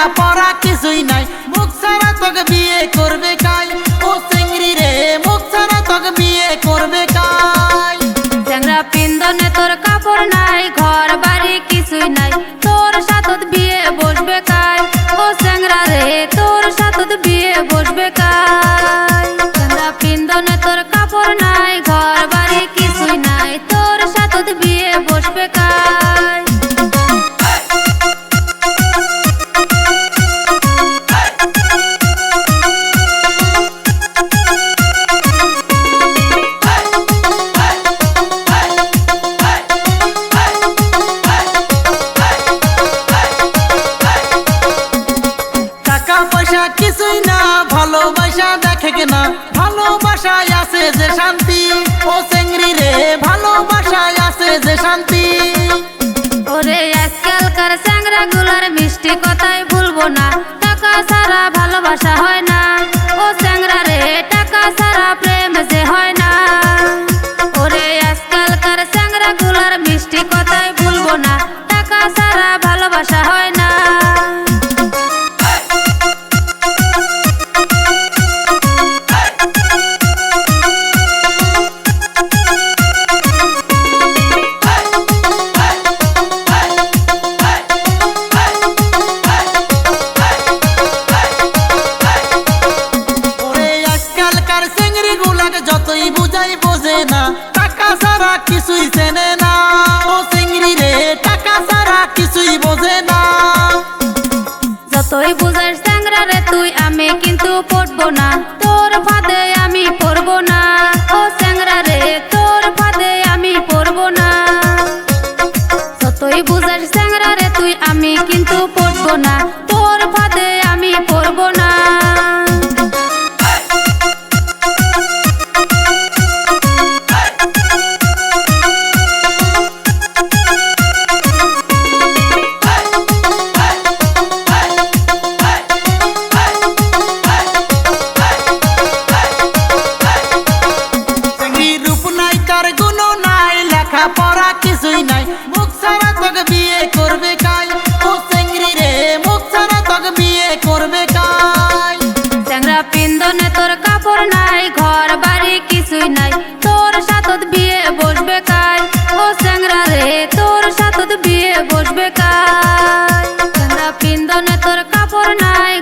লেখাপড়া কিছুই নাই। মুখ ছাড়া তোকে বিয়ে করবে কাই? ও চিংড়ি রে, মুখ ছাড়া তোকে বিয়ে করবে কাই? চ্যাংরা পিন্দনে তোর কাপড় নাই ঘর বাড়ি কিছুই নাই। তোর সাথত বিয়ে বসবে কাই? দেখে কেনা, ভালোবাসায় আছে যে শান্তি। ও চেংড়ি রে, ভালোবাসায় আছে যে শান্তি। ওরে আজকালকার চ্যাংরা গুলার মিষ্টি কথাই ভুলবো না। টাকা ছাড়া ভালোবাসা হয় না। ও চ্যাংরা রে, টাকা ছাড়া কিছুই চেনে না। ও চেংড়ি রে, টাকা কিছুই বোঝে না। যতই রে তুই, আমি কিন্তু পড়ব না। তোর ফাঁদে আমি পড়ব না। ও রে, তোর ফাঁদে আমি পড়ব না। যতই বুঝাস স্যাংরা রে তুই, আমি কিন্তু পড়ব না। তোর ফাঁদে পিন্দনে তোর কাপড় নাই, ঘর বাড়ি কিছুই নাই। তোর সাথত বিয়ে বসবে কাই ও স্যাংরা রে, তোর সাথত বিয়ে বসবে কাই পিন্দনে তোর কাপড় নাই